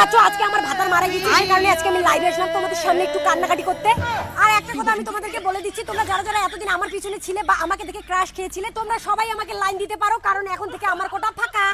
আমার মারা গেছে সেই কারণে আজকে আমি লাইভে আসলাম তোমাদের সামনে একটু কান্নাকাটি করতে। আর একটা কথা আমি তোমাদেরকে বলে দিচ্ছি, তোমরা যারা যারা এতদিন আমার পিছনে ছিলে বা আমাকে দেখে ক্রাশ খেয়েছিলে, তোমরা সবাই আমাকে লাইন দিতে পারো, কারণ এখন থেকে আমার কোটা ফাঁকা।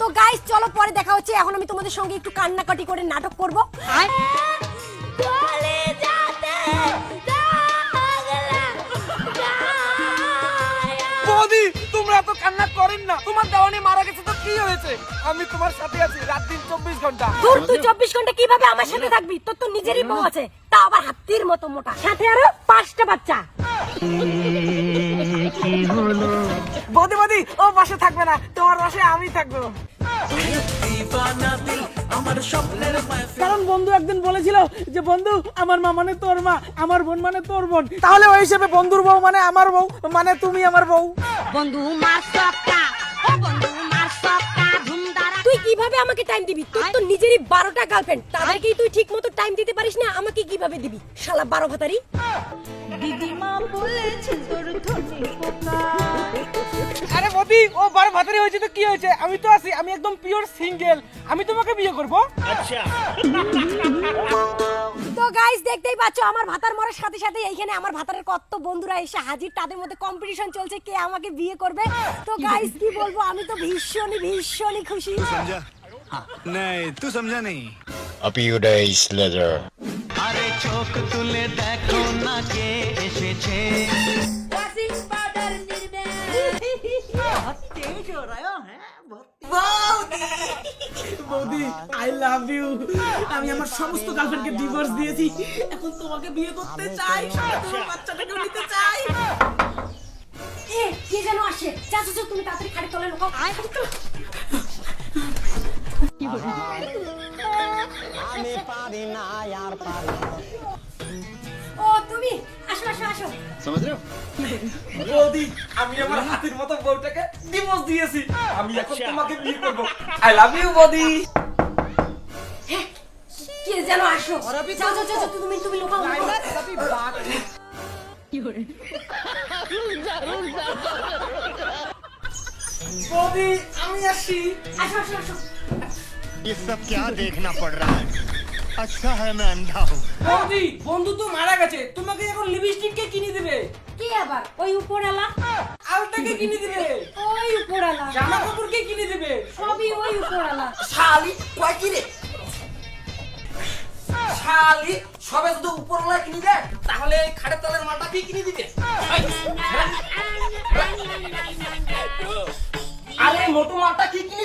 তো গাইস চলো পরে দেখা হচ্ছে, এখন আমি তোমাদের সঙ্গে একটু কান্নাকাটি করে নাটক করব। বৌদি, তোমরা এত কান্না করেন না। তোমার দেওয়ানি মারা গেছে তো কি হয়েছে? আমি তোমার সাথে আছি, রাত দিন চব্বিশ ঘণ্টা। তোর তুই চব্বিশ ঘণ্টা কীভাবে আমার সাথে থাকবি? তোর তো নিজেরই বউ আছে। তা আবার হাতির মতো মোটা। সাথে আরও পাঁচটা বাচ্চা। বৌদি বৌদি ও পাশে থাকবে না। তোমার পাশে আমি থাকব। কারণ বন্ধু একদিন বলেছিল যে বন্ধু আমার মা মানে তোর মা আমার বোন মানে তোর বোন। তাহলে ওই হিসেবে বন্ধুর বউ মানে আমার বউ মানে তুমি আমার বউ। বন্ধু মার কীভাবে আমাকে টাইম দিবি? তোর তো নিজেরই বারোটা গার্লফ্রেন্ড তাদেরকেই তুই ঠিক মতো টাইম দিতে পারিস না আমাকে কীভাবে দিবি? শালা বারো ভাতারি। দিদিমা বলেছে তোর ধনী পোকা। আরে বৌদি ও বারো ভাতারি হয়েছে তো কি হয়েছে? আমি তো আছি আমি একদম পিওর সিঙ্গেল আমি তোমাকে বিয়ে করব? তো গাইস দেখতেই পাচ্ছ আমার ভাতার মরার সাথে সাথে এইখানে আমার ভাতারের কত বন্ধুরা এসে হাজির তাদের মধ্যে কম্পিটিশন চলছে কে আমাকে বিয়ে করবে। তো গাইস কি বলব আমি তো ভীষণই ভীষণই খুশি। নাই তুই সমঝা নেই। আপি ইউ days later. আরে চোখ তুলে দেখো না কে এসেছে। পাউডার নির্মে বহুত তেজ হো রহা হ্যাঁ বহুত বৌদি। আই লাভ ইউ আমি আমার সমস্ত গার্লফ্রেন্ডকে ডিভোর্স দিয়েছি। এখন তোমাকে বিয়ে করতে চাই। তোমার বাচ্চাটাকে নিতে চাই। এ কে যেন আসে? যা যা, তুমি তাড়াতাড়ি খাটে তলে লুকাও। আমি পারি না আর পারি না। समझ रहे हो বৌদি আমি আমার হাতের মতো বউটাকে ডিভোর্স দিয়েছি আমি এখন তোমাকে বিয়ে করব আই লাভ ইউ বৌদি কে যেন আসো যাও যাও যাও যাও, তুমি তুমি লুকাও লুকাও। বৌদি আমি আসি আসো আসো আসো ये सब क्या देखना पड़ रहा है আচ্ছা হ্যাঁ দাও বৌদি বন্ধু তো মারা গেছে তোমাকে এখন লিপস্টিক কিনে দেবে কে আবার ওই উপরালা আলতাকে কিনে দেবে ওই উপরালা জামা কাপড় কিনে দেবে সবই ওই উপরালা শালি কয় কিনে শালি সবে শুধু উপরওয়ালা কিনে দেয় তাহলে খাটের তলের মালটা কি কিনে দিবে আরে মোটু মালটা কি কিনে